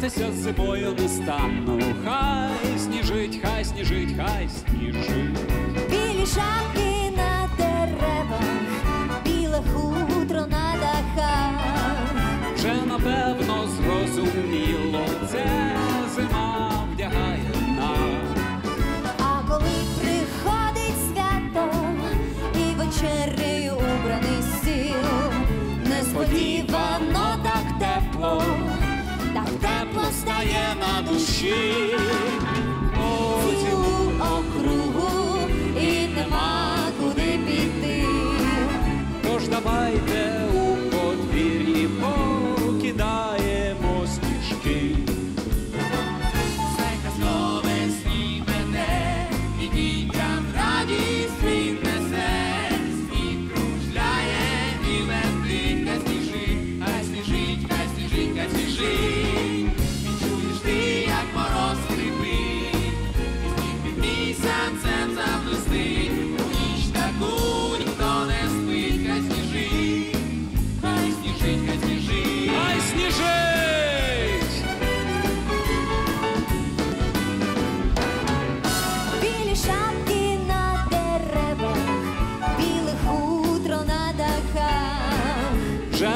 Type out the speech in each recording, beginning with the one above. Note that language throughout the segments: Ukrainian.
Сперечатися з зимою не стану. Хай сніжить, хай сніжить, хай сніжить. Білі шапки на деревах, біле хутро на дахах. Вже напевно зрозуміло, це зима вдягає нас. А коли приходить свято і вечерею убраний стіл, несподівано так тепло, тепло стає на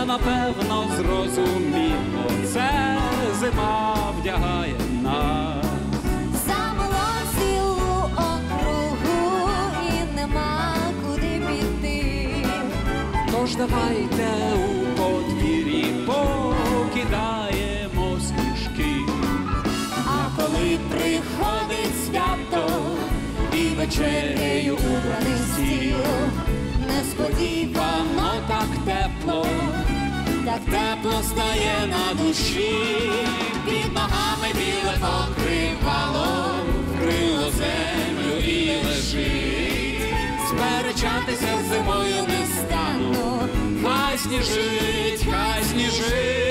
Напевно зрозуміло, це зима вдягає нас. Замело цілу округу і нема куди піти. Тож давайте у подвір'ї покидаємо сніжки. А коли приходить свято і вечерею убраний стіл, так тепло стає на душі, Під ногами біле покривало, крило землю і лежить. Сперечатися зимою не стану. Хай сніжить, хай сніжить.